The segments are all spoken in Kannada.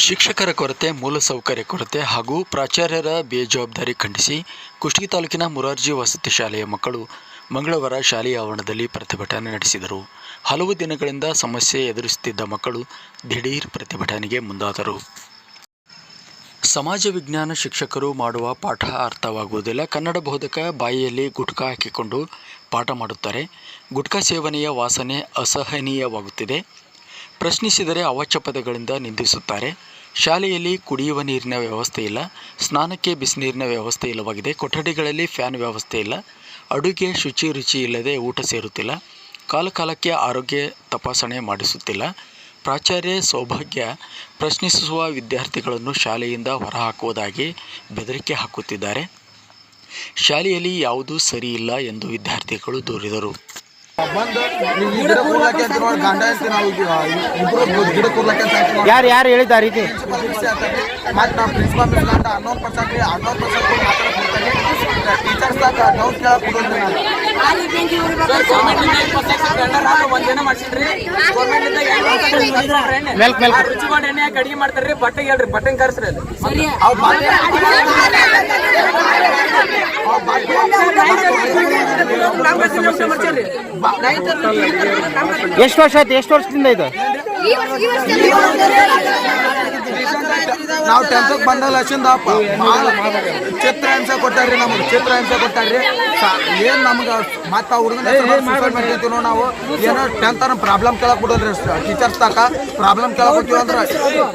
ಶಿಕ್ಷಕರ ಕೊರತೆ ಮೂಲಸೌಕರ್ಯ ಕೊರತೆ ಹಾಗೂ ಪ್ರಾಚಾರ್ಯರ ಬೇಜವಾಬ್ದಾರಿ ಖಂಡಿಸಿ ಕುಷ್ಟಗಿ ತಾಲೂಕಿನ ಮುರಾರ್ಜಿ ವಸತಿ ಶಾಲೆಯ ಮಕ್ಕಳು ಮಂಗಳವಾರ ಶಾಲೆಯ ಆವರಣದಲ್ಲಿ ಪ್ರತಿಭಟನೆ ನಡೆಸಿದರು. ಹಲವು ದಿನಗಳಿಂದ ಸಮಸ್ಯೆ ಎದುರಿಸುತ್ತಿದ್ದ ಮಕ್ಕಳು ದಿಢೀರ್ ಪ್ರತಿಭಟನೆಗೆ ಮುಂದಾದರು. ಸಮಾಜ ವಿಜ್ಞಾನ ಶಿಕ್ಷಕರು ಮಾಡುವ ಪಾಠ ಅರ್ಥವಾಗುವುದಿಲ್ಲ. ಕನ್ನಡ ಬೋಧಕ ಬಾಯಿಯಲ್ಲಿ ಗುಟ್ಕಾ ಹಾಕಿಕೊಂಡು ಪಾಠ ಮಾಡುತ್ತಾರೆ. ಗುಟ್ಕಾ ಸೇವನೆಯ ವಾಸನೆ ಅಸಹನೀಯವಾಗುತ್ತಿದೆ. ಪ್ರಶ್ನಿಸಿದರೆ ಅವಾಚ್ಯ ಪದಗಳಿಂದ ನಿಂದಿಸುತ್ತಾರೆ. ಶಾಲೆಯಲ್ಲಿ ಕುಡಿಯುವ ನೀರಿನ ವ್ಯವಸ್ಥೆ ಇಲ್ಲ. ಸ್ನಾನಕ್ಕೆ ಬಿಸಿನೀರಿನ ವ್ಯವಸ್ಥೆ ಇಲ್ಲವಾಗಿದೆ. ಕೊಠಡಿಗಳಲ್ಲಿ ಫ್ಯಾನ್ ವ್ಯವಸ್ಥೆ ಇಲ್ಲ. ಅಡುಗೆ ಶುಚಿ ರುಚಿ ಇಲ್ಲದೆ ಊಟ ಸೇರುತ್ತಿಲ್ಲ. ಕಾಲಕಾಲಕ್ಕೆ ಆರೋಗ್ಯ ತಪಾಸಣೆ ಮಾಡಿಸುತ್ತಿಲ್ಲ. ಪ್ರಾಚಾರ್ಯ ಸೌಭಾಗ್ಯ ಪ್ರಶ್ನಿಸುವ ವಿದ್ಯಾರ್ಥಿಗಳನ್ನು ಶಾಲೆಯಿಂದ ಹೊರಹಾಕುವುದಾಗಿ ಬೆದರಿಕೆ ಹಾಕುತ್ತಿದ್ದಾರೆ. ಶಾಲೆಯಲ್ಲಿ ಯಾವುದೂ ಸರಿಯಿಲ್ಲ ಎಂದು ವಿದ್ಯಾರ್ಥಿಗಳು ದೂರಿದರು. ಬಂದು ನೀವು ಈ ಗಿಡ ಕೂರ್ಲಕ್ಕೆ ಅಂತ ನೋಡಿ ಗಂಡ ಅಂತ ನಾವು ಇಬ್ರು ಗಿಡ ಕೂರ್ಲಕ್ಕೆ ಅಂತ ಹೇಳ್ತೀವಿ ನೋಡಿ. ಯಾರು ಯಾರು ಹೇಳಿದ ಆ ರೀತಿ? ಮತ್ತೆ ನಾವು ಪ್ರಿನ್ಸಿಪಾಲ್ ಮಿಸ್ ಹನ್ನೊಂದು ಪರ್ಸೆಂಟ್ ರೀ ಹನ್ನೊಂದು ಪರ್ಸೆಂಟ್ ಮಾತ್ರ ಟೀಚರ್ಸ್ ಡೌಟ್ ಕೇಳಕ್ ನಾನು. ಎಣ್ಣೆ. ಅಡಿಗೆ ಮಾಡ್ತಾರ್ರಿ ಬಟ್ಟೆ ಹೇಳ್ರಿ ಬಟ್ಟೆ ಕರ್ಸ್ರಿ ಅದು ಎಷ್ಟು ವರ್ಷ ಆಯ್ತು? ಎಷ್ಟು ವರ್ಷದಿಂದ ಇದು? ನಾವು ಟೆಂತ್ ಬಂಡಲ್ ಲಕ್ಷಿಂದ ಭಾಳ ಚಿತ್ರ ಹಿಂಸೆ ಕೊಟ್ಟಾರ್ರಿ ನಮಗೆ ಚಿತ್ರ ಹಿಂಸೆ ಕೊಟ್ಟಾರ್ರಿ. ಏನ್ ನಮ್ಗೆ ಮತ್ತೆ ಹುಡುಗನ ನಾವು? ಏನೋ ಟೆಂತ್ ಪ್ರಾಬ್ಲಮ್ ಕೇಳಕ್ ಬಿಡೋದ್ರಿ ಟೀಚರ್ಸ್ ತಕ ಪ್ರಾಬ್ಲಮ್ ಕೇಳಕ್ ಹೋಗ್ತೀವಿ ಅಂದ್ರೆ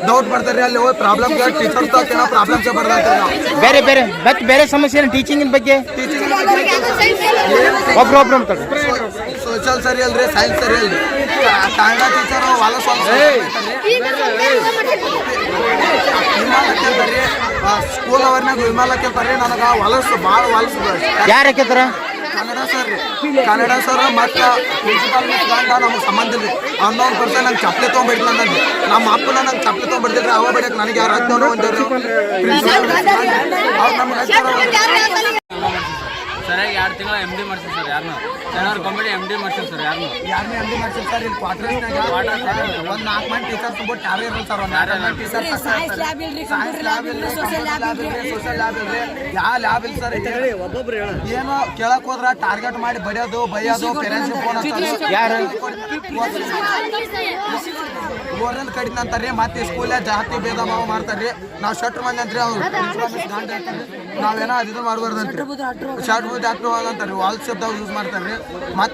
ಡೌಟ್ ಮಾಡ್ತಾರ್ರಿ ಅಲ್ಲಿ ಹೋಗಿ ಪ್ರಾಬ್ಲಮ್ ಕೇಳಿ ಟೀಚರ್ಸ್ ತಕ ಏನೋ ಪ್ರಾಬ್ಲಮ್ ಬರ್ದಂತ್ರಿ ನಾವು. ಬೇರೆ ಬೇರೆ ಮತ್ತೆ ಬೇರೆ ಸಮಸ್ಯೆ ಏನು ಟೀಚಿಂಗಿನ ಬಗ್ಗೆ? ಒಬ್ರು ಒಬ್ರು ಅಂತ ಸೋಷಿಯಲ್ ಸರಿ ಅಲ್ರಿ ಸೈನ್ಸ್ ಸರಿ ಅಲ್ರಿ. ಕನ್ನಡ ಟೀಚರ್ ಹೊಲಸ್ ಸ್ಕೂಲ್ ಅವರ್ನಾಗ ವಿಮಾನಕ್ಕೆ ಬರ್ರಿ ನನಗೆ ಹೊಲಸು ಭಾಳ ಹೊಲಸು ಯಾರು ಹಾಕಿದಾರ ಕನ್ನಡ ಸರ್ ರೀ ಕನ್ನಡ ಸರ್ ಮತ್ತು ಪ್ರಿನ್ಸಿಪಾಲ್ ಗಂಡ ನಮಗೆ ಸಂಬಂಧ ಇಲ್ಲ ಹನ್ನೊಂದು ಪರ್ಸೆಂಟ್ ನಂಗೆ ಚಪ್ಪಲಿ ತೊಗೊಂಬಿಡ್ಲಿ ನಂದು ನಮ್ಮ ಅಪ್ಪನ ನಂಗೆ ಚಪ್ಪಲಿ ತೊಗೊಂಡ್ಬಿಡ್ತಿದ್ರೆ ಅವ ಬಡಿಯಕ್ಕೆ ನನಗೆ ಯಾರು ಒಂದೇವ್ರು ಪ್ರಿನ್ಸಿಪಾಲ್ ಅವ್ರು ನಮ್ಗೆ ಸರಿಯಾಗಿ ಎರಡು ತಿಂಗಳ ಎಂ ಡಿ ಮಾಡ್ಸಿರಿ ಸರ್ ಯಾರನ್ನೂ ಚೆನ್ನಾಗಿ ಕಂಪ್ಲೀಟ್ ಎಂ ಡಿ ಮಾಡ್ಸಿರಿ ಸರ್ ಯಾರನ್ನೂ ಯಾರನ್ನೇ ಡಿ ಮಾಡ್ಸಿರ್ ಸರ್ ಇಲ್ಲಿ ಕ್ವಾರ್ಟರ್ಸ್ನಾಗ ಒಂದು ನಾಲ್ಕು ಮಂದಿ ಟೀಚರ್ಸ್ ಬಿಟ್ಟು ಯಾರು ಇರಲ್ಲ ಸರ್. ಒಂದು ನಾಲ್ಕು ಮಂದಿ ಟೀಚರ್ಸ್ ಸೈನ್ಸ್ ಲ್ಯಾಬ್ ಇಲ್ರಿ ಸೋಷಿಯಲ್ ಲ್ಯಾಬ್ ಇಲ್ರಿ ಸೋಷಿಯಲ್ ಲ್ಯಾಬ್ ಇಲ್ರಿ. ಯಾವ ಲ್ಯಾಬ್ ಇಲ್ಲ ಸರ್ ಏನೋ ಕೇಳಕ್ ಹೋದ್ರ ಟಾರ್ಗೆಟ್ ಮಾಡಿ ಬರೆಯೋದು ಬೈಯೋದು ಪೇರೆಂಟ್ಸ್ ಫೋನ್ ಯಾರು? ಗೋರ್ನಲ್ ಕಡಿಮೆ ಅಂತಾರ್ರಿ ಮತ್ತೆ ಸ್ಕೂಲ ಜಾತಿ ಭೇದ ಭಾವ ಮಾಡ್ತಾರ್ರಿ. ನಾವು ಶಟ್ರ್ ಮಂದಿ ಅಂತ್ರಿ ಅವ್ರು. ನಾವೇನೋ ಅದಿದು ಮಾಡ್ಬಾರ್ದಂತ್ರಿ. ಶರ್ಟ್ ಬುದ್ಧಿ ಹಾಕಿ ಅಂತಾರ್ರಿ. ವಾಲ್ ಶಬ್ದ ಯೂಸ್ ಮಾಡ್ತಾರ್ರಿ. ಮತ್ತೆ